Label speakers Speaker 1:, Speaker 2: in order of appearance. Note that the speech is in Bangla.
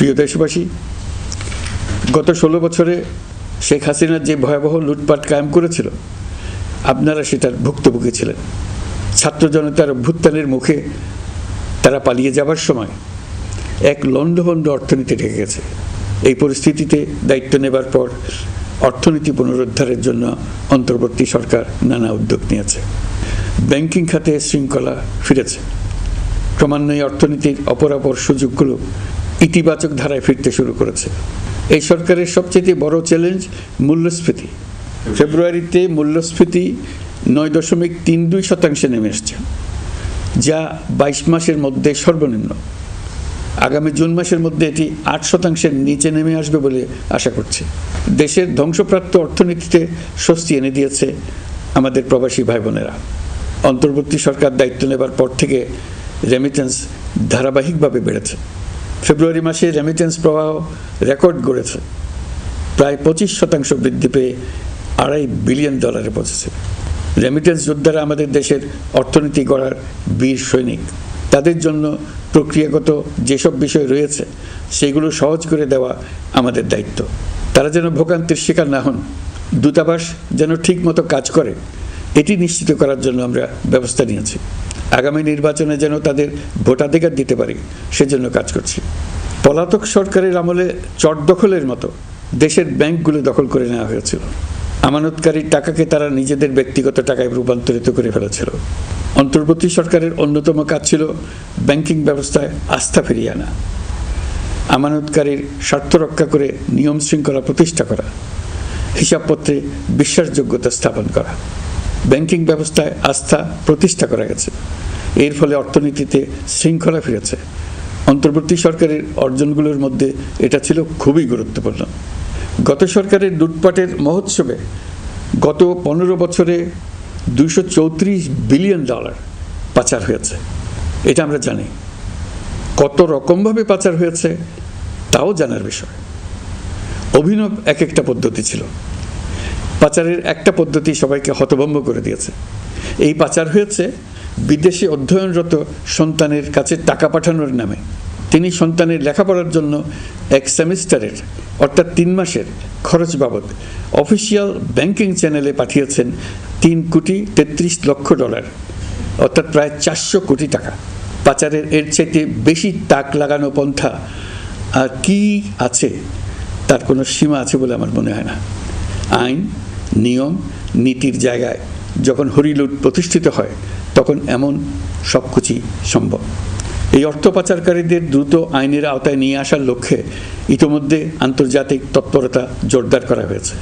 Speaker 1: প্রিয় দেশবাসী, গত ষোলো বছরে শেখ হাসিনা যে ভয়াবহ লুটপাট কায়েম করেছিল, আপনারা সেটার ভুক্তভোগী ছিলেন। ছাত্র জনতার অভ্যুত্থানের মুখে তারা পালিয়ে যাবার সময় এক লণ্ডভণ্ড অর্থনীতি ঢেকে গেছে। এই পরিস্থিতিতে দায়িত্ব নেবার পর অর্থনীতি পুনরুদ্ধারের জন্য অন্তর্বর্তী সরকার নানা উদ্যোগ নিয়েছে। ব্যাংকিং খাতে শৃঙ্খলা ফিরেছে। ক্রমান্বয়ে অর্থনীতির অপরাপর সুযোগগুলো ইতিবাচক ধারায় ফিরতে শুরু করেছে। এই সরকারের সবচেয়ে বড় চ্যালেঞ্জ মূল্যস্ফীতি। ফেব্রুয়ারিতে মূল্যস্ফীতি নয় দশমিক তিন দুই শতাংশে নেমে এসছে, যা বাইশ মাসের মধ্যে সর্বনিম্ন। আগামী জুন মাসের মধ্যে এটি আট শতাংশের নিচে নেমে আসবে বলে আশা করছি। দেশের ধ্বংসপ্রাপ্ত অর্থনীতিতে স্বস্তি এনে দিয়েছে আমাদের প্রবাসী ভাই বোনেরা অন্তর্বর্তী সরকার দায়িত্ব নেবার পর থেকে রেমিটেন্স ধারাবাহিকভাবে বেড়েছে। ফেব্রুয়ারি মাসে রেমিটেন্স প্রবাহ রেকর্ড গড়েছে। প্রায় পঁচিশ শতাংশ বৃদ্ধি পেয়ে আড়াই বিলিয়ন ডলারে পৌঁছেছে। রেমিটেন্স যোদ্ধারা আমাদের দেশের অর্থনীতি গড়ার বীর সৈনিক। তাদের জন্য প্রক্রিয়াগত যেসব বিষয় রয়েছে, সেগুলো সহজ করে দেওয়া আমাদের দায়িত্ব। তারা যেন ভোগান্তির শিকার না হন, দূতাবাস যেন ঠিকমতো কাজ করে, এটি নিশ্চিত করার জন্য আমরা ব্যবস্থা নিয়েছি। আগামী নির্বাচনে যেন তাদের ভোটাধিকার দিতে পারি, সেজন্য কাজ করছি। পলাতক সরকারের আমলে চট দখলের মতো দেশের ব্যাংকগুলো দখল করে নেওয়া হয়েছিল। আমানতকারীর টাকাকে তারা নিজেদের ব্যক্তিগত টাকায় রূপান্তরিত করে ফেলেছিল। অন্তর্বর্তী সরকারের অন্যতম কাজ ছিল ব্যাংকিং ব্যবস্থায় আস্থা ফিরিয়ে আনা। আমানতকারীর স্বার্থ রক্ষা করে নিয়ম শৃঙ্খলা প্রতিষ্ঠা করা। হিসাবপত্রে বিশ্বাসযোগ্যতা স্থাপন করা। ব্যাংকিং ব্যবস্থায় আস্থা প্রতিষ্ঠা করা গেছে। এর ফলে অর্থনীতিতে শৃঙ্খলা ফিরেছে। অন্তর্বর্তী সরকারের অর্জনগুলোর মধ্যে এটা ছিল খুবই গুরুত্বপূর্ণ। গত সরকারের লুটপাটের মহোৎসবে গত পনেরো বছরে দুশো বিলিয়ন ডলার পাচার হয়েছে। এটা আমরা জানি। কত রকমভাবে পাচার হয়েছে, তাও জানার বিষয়। অভিনব এক একটা পদ্ধতি ছিল। পাচারের একটা পদ্ধতি সবাইকে হতভম্ব করে দিয়েছে। এই পাচার হয়েছে বিদেশে অধ্যয়নরত সন্তানের কাছে টাকা পাঠানোর নামে। তিনি সন্তানের লেখাপড়ার জন্য এক সেমিস্টারের, অর্থাৎ তিন মাসের, খরচ বাবদ অফিসিয়াল ব্যাংকিং চ্যানেলে পাঠিয়েছেন তিন কোটি তেত্রিশ লক্ষ ডলার, অর্থাৎ প্রায় চারশো কোটি টাকা। পাচারের এর চাইতে বেশি তাক লাগানো পন্থা আর কি আছে? তার কোনো সীমা আছে বলে আমার মনে হয় না। আইন নিয়ম, নীতির জায়গায় যখন হরিলুট প্রতিষ্ঠিত হয়, তখন এমন সব কিছুই সম্ভব। এই অর্থ পাচারকারীদের দ্রুত আইনের আওতায় নিয়ে আসার লক্ষ্যে ইতোমধ্যে আন্তর্জাতিক তৎপরতা জোরদার করা হয়েছে।